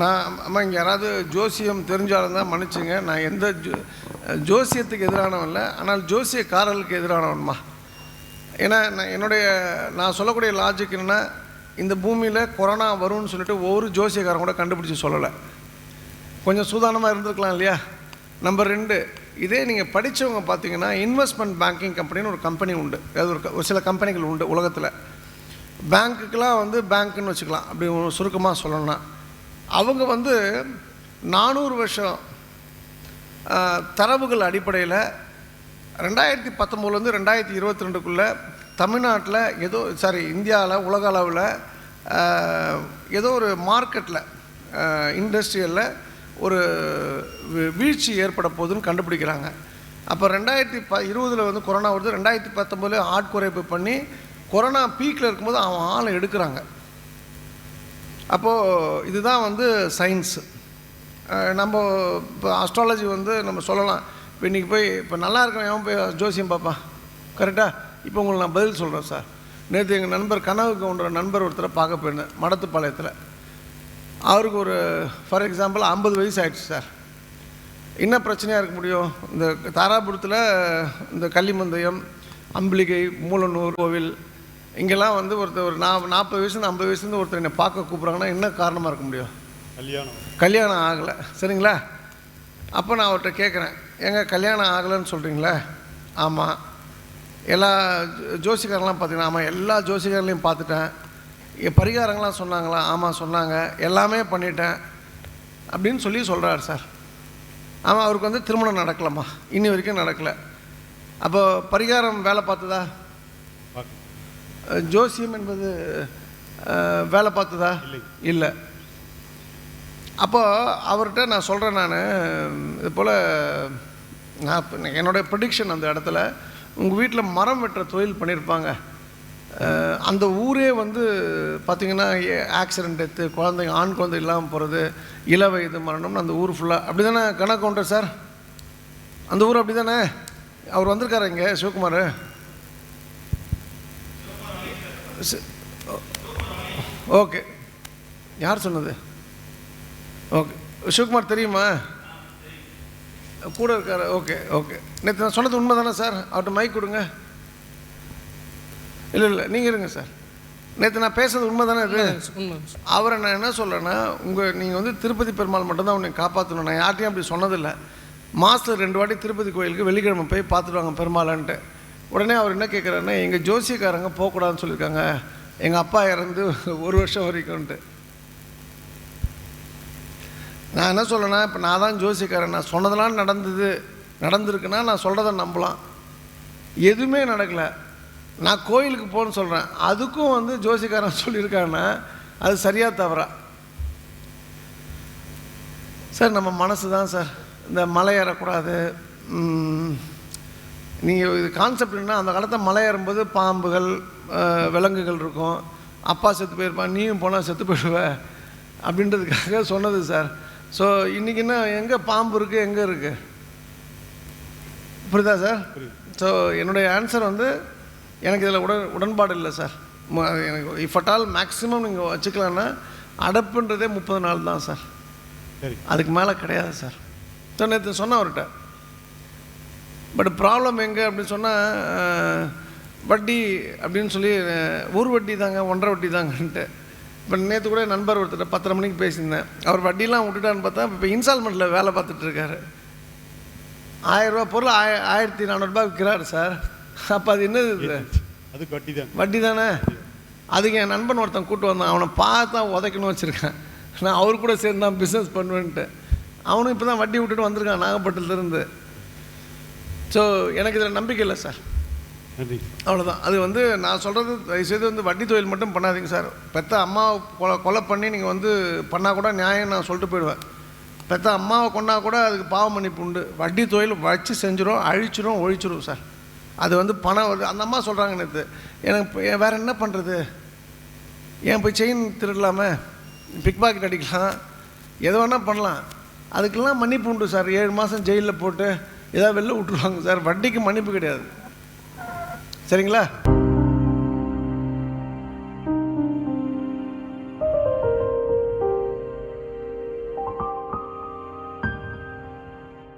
நான் ஆமாம் இங்கே யாராவது ஜோசியம் தெரிஞ்சாலும் தான் மன்னிச்சுங்க. நான் எந்த ஜோ ஜோசியத்துக்கு எதிரானவன் இல்லை. ஆனால் ஜோசியக்காரர்களுக்கு எதிரானவன்மா. ஏன்னா நான் என்னுடைய நான் சொல்லக்கூடிய லாஜிக் என்னென்னா இந்த பூமியில் கொரோனா வரும்னு சொல்லிட்டு ஒவ்வொரு ஜோசியக்காரன் கூட கண்டுபிடிச்சி சொல்லலை. கொஞ்சம் சூதானமாக இருந்திருக்கலாம் இல்லையா? நம்பர் ரெண்டு இதே நீங்கள் படித்தவங்க பார்த்தீங்கன்னா இன்வெஸ்ட்மெண்ட் பேங்கிங் கம்பெனின்னு ஒரு கம்பெனி உண்டு. அது ஒரு ஒரு சில கம்பெனிகள் உண்டு உலகத்தில். பேங்க்குக்கெலாம் வந்து பேங்க்குன்னு வச்சுக்கலாம். அப்படி சுருக்கமாக சொல்லணும்னா அவங்க வந்து நானூறு வருஷம் தரவுகள் அடிப்படையில் ரெண்டாயிரத்தி பத்தொம்போதுலேருந்து ரெண்டாயிரத்தி இருபத்தி ரெண்டுக்குள்ளே தமிழ்நாட்டில் ஏதோ சாரி இந்தியாவில் உலக அளவில் ஏதோ ஒரு மார்க்கெட்டில் இண்டஸ்ட்ரியலில் ஒரு வீழ்ச்சி ஏற்பட போகுதுன்னு கண்டுபிடிக்கிறாங்க. அப்போ ரெண்டாயிரத்தி ப இருபதில் வந்து கொரோனா வருது. ரெண்டாயிரத்தி பத்தொம்போதுல ஆட்குறைப்பு பண்ணி கொரோனா பீக்கில் இருக்கும்போது அவன் ஆளை எடுக்கிறாங்க. அப்போது இதுதான் வந்து சயின்ஸு நம்ம இப்போ அஸ்ட்ராலஜி வந்து நம்ம சொல்லலாம். இப்போ இன்றைக்கி போய் இப்போ நல்லா இருக்கிற எவன் போய் ஜோசியம் பார்ப்பான்? கரெக்டாக இப்போ உங்களுக்கு நான் பதில் சொல்கிறேன் சார் நேற்று எங்கள் நண்பர் கனவு கவுண்டர் நண்பர் ஒருத்தரை பார்க்க போயிருந்தேன் மடத்துப்பாளையத்தில். அவருக்கு ஒரு ஃபார் எக்ஸாம்பிள் ஐம்பது வயசு ஆயிடுச்சு சார் என்ன பிரச்சனையாக இருக்க முடியும்? இந்த தாராபுரத்தில் இந்த கள்ளிமந்தயம் அம்பிளிகை மூலனூர் கோவில் இங்கெல்லாம் வந்து ஒருத்தர் ஒரு நா நாற்பது வயசுலேருந்து ஐம்பது வயசுலேருந்து ஒருத்தர் என்னை பார்க்க கூப்பிட்றாங்கன்னா என்ன காரணமாக இருக்க முடியும்? கல்யாணம். கல்யாணம் ஆகலை. சரிங்களா? அப்போ நான் அவர்கிட்ட கேட்குறேன் ஏங்க கல்யாணம் ஆகலைன்னு சொல்கிறீங்களே ஆமாம் எல்லா ஜோ- ஜோசிக்காரெல்லாம் பார்த்தீங்கன்னா ஆமாம் எல்லா ஜோசிக்காரர்களையும் பார்த்துட்டேன் என் பரிகாரங்களாம் சொன்னாங்களா? ஆமாம் சொன்னாங்க. எல்லாமே பண்ணிட்டேன். அப்படின்னு சொல்லி சொல்கிறார் சார். ஆமாம் அவருக்கு வந்து திருமணம் நடக்கலம்மா. இன்னி வரைக்கும் நடக்கலை. அப்போ பரிகாரம் வேலை பார்த்ததா? ஜோசியம் என்பது வேலை பார்த்ததா? இல்லை. இல்லை. அப்போ அவர்கிட்ட நான் சொல்கிறேன் நான் இது போல் நான் என்னுடைய ப்ரிடிக்ஷன் அந்த இடத்துல உங்கள் வீட்டில் மரம் வெட்டுற தொழில் பண்ணியிருப்பாங்க அந்த ஊரே வந்து பார்த்திங்கன்னா ஆக்சிடென்ட் டெத்து குழந்தைங்க ஆண் குழந்தை இல்லாமல் போகிறது இள வயது மரணம்னு அந்த ஊர் ஃபுல்லாக அப்படி தானே கணக்கு கவுண்டர் சார் அந்த ஊர் அப்படி தானே அவர் வந்திருக்காரு இங்கே சிவகுமார்? ஓகே. யார் சொன்னது? ஓகே. சிவகுமார் தெரியுமா? கூட இருக்காரு. Okay okay. நேற்று நான் சொன்னது உண்மை தானே சார்? அவர்கிட்ட மைக் கொடுங்க. இல்லை இல்லை நீங்கள் இருங்க சார். நேற்று நான் பேசுறது உண்மை தானே இது அவரை நான் என்ன சொல்கிறேன்னா உங்கள் நீங்கள் வந்து திருப்பதி பெருமாள் மட்டும்தான் உன்னை காப்பாற்றணும் நான் யார்ட்டையும் அப்படி சொன்னதில்லை. மாதத்தில் ரெண்டு வாட்டி திருப்பதி கோயிலுக்கு வெள்ளிக்கிழமை போய் பார்த்துட்டு வாங்க பெருமாளான்ட்டு. உடனே அவர் என்ன கேட்குறாருன்னா எங்கள் ஜோசியக்காரங்க போகக்கூடாதுன்னு சொல்லியிருக்காங்க. எங்கள் அப்பா இறந்து ஒரு வருஷம் வரைக்கும்ன்ட்டு நான் என்ன சொல்லேன்னா இப்போ நான் தான் ஜோசியக்காரன். நான் சொன்னதெல்லாம் நடந்தது நடந்திருக்குன்னா நான் சொல்கிறத நம்பலாம். எதுவுமே நடக்கலை. நான் கோயிலுக்கு போகணும்னு சொல்கிறேன் அதுக்கும் வந்து ஜோசிக்காரன் சொல்லியிருக்காங்கன்னா அது சரியாக தவறா? சார் நம்ம மனசு தான் சார். இந்த மலை ஏறக்கூடாது. நீங்கள் இது கான்செப்ட் என்ன அந்த காலத்தில் மலை ஏறும்போது பாம்புகள் விலங்குகள் இருக்கும். அப்பா செத்து போயிருப்பான் நீயும் போனால் செத்து போயிடுவ. அப்படின்றதுக்காக சொன்னது சார் ஸோ இன்றைக்கி என்ன எங்கே பாம்பு இருக்குது எங்கே இருக்குது புரியுதா சார் ஸோ என்னுடைய ஆன்சர் வந்து எனக்கு இதில் உடன் உடன்பாடு இல்லை சார் எனக்கு இஃப் அட் ஆல் மேக்ஸிமம் நீங்கள் வச்சுக்கலான்னா அடப்புன்றதே முப்பது நாள் தான் சார் சரி. அதுக்கு மேலே கிடையாது சார் ஸோ நேற்று சொன்னேன் அவர்கிட்ட பட் ப்ராப்ளம் எங்கே அப்படின்னு சொன்னால் வட்டி அப்படின்னு சொல்லி ஒரு வட்டி தாங்க ஒன்றரை வட்டி தாங்கன்ட்டு. இப்போ நேற்று கூட என் நண்பர் ஒருத்தர் பத்தரை மணிக்கு பேசியிருந்தேன். அவர் வட்டிலாம் விட்டுட்டான்னு பார்த்தா இப்போ இன்ஸ்டால்மெண்ட்டில் வேலை பார்த்துட்டு இருக்காரு. ஆயிரரூபா பொருள் ஆய ஆயிரத்தி நானூறுபா விற்கிறாரு சார். அப்போ அது என்னது அது கட்டி தான் வட்டி தானே? அதுக்கு என் நண்பன் ஒருத்தன் கூட்டு வந்தான். அவனை பார்த்தா உதைக்கணும் வச்சுருக்கேன். நான் அவர் கூட சேர்ந்து தான் பிஸ்னஸ் பண்ணுவேன்ட்டு. அவனும் இப்போ தான் வட்டி விட்டுட்டு வந்திருக்கான் நாகப்பட்டினத்துலேருந்து. ஸோ எனக்கு இதில் நம்பிக்கை இல்லை சார் அவ்வளோதான் அது வந்து நான் சொல்கிறது தயவுசெய்து வந்து வட்டி தொழில் மட்டும் பண்ணாதீங்க சார் பெத்த அம்மாவை கொலை கொலை பண்ணி நீங்கள் வந்து பண்ணால் கூட நியாயம் நான் சொல்லிட்டு போயிடுவேன். பெத்த அம்மாவை கொண்டா கூட அதுக்கு பாவ மன்னிப்பு உண்டு. வட்டி தொழில் வச்சு செஞ்சிரும் அழிச்சிரும் ஒழிச்சிரும் சார் அது வந்து பணம் வருது. அந்த அம்மா சொல்கிறாங்க நேற்று எனக்கு வேறு என்ன பண்ணுறது ஏன் போய் செயின் திருடலாமே? பிக் பாக்கெட் அடிக்கலாம். எது வேணால் பண்ணலாம். அதுக்கெல்லாம் மன்னிப்பு உண்டு சார் ஏழு மாதம் ஜெயிலில் போட்டு ஏதாவது வெளில விட்டுருவாங்க சார். வட்டிக்கு மன்னிப்பு கிடையாது. சரிங்களா?